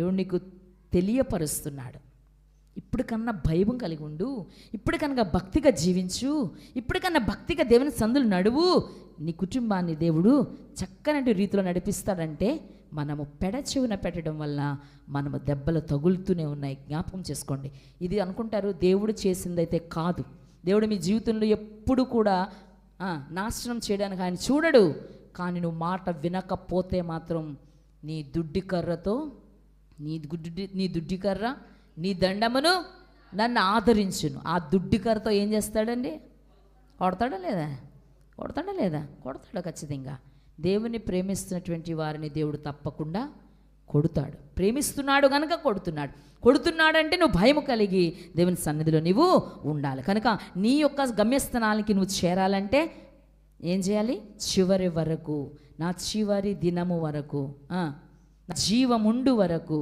దేవుడు నీకు తెలియపరుస్తున్నాడు. ఇప్పుడు కన్నా భయం కలిగి ఉండు. ఇప్పుడు కనుక భక్తిగా జీవించు. ఇప్పుడు కన్నా భక్తిగా దేవుని సందులు నడువు. నీ కుటుంబాన్ని దేవుడు చక్కనటి రీతిలో నడిపిస్తాడంటే మనము పెడచెవిన పెట్టడం వల్ల మనము దెబ్బలు తగులుతూనే ఉన్నాయి. జ్ఞాపకం చేసుకోండి. ఇది అనుకుంటారు దేవుడు చేసిందైతే కాదు. దేవుడు మీ జీవితంలో ఎప్పుడు కూడా నాశనం చేయడానికి ఆయన చూడడు. కానీ నువ్వు మాట వినకపోతే మాత్రం నీ దుడ్డి కర్రతో నీ గుడ్డి నీ దుడ్డికర్ర నీ దండమును నన్ను ఆదరించును. ఆ దుడ్డికర్రతో ఏం చేస్తాడండి? కొడతాడా లేదా? కొడతాడా లేదా? కొడతాడు ఖచ్చితంగా. దేవుని ప్రేమిస్తున్నటువంటి వారిని దేవుడు తప్పకుండా కొడుతాడు. ప్రేమిస్తున్నాడు కనుక కొడుతున్నాడు. కొడుతున్నాడంటే నువ్వు భయం కలిగి దేవుని సన్నిధిలో నువ్వు ఉండాలి. కనుక నీ యొక్క గమ్యస్థానానికి నువ్వు చేరాలంటే ఏం చేయాలి? చివరి వరకు నా చివరి దినము వరకు నా జీవముండు వరకు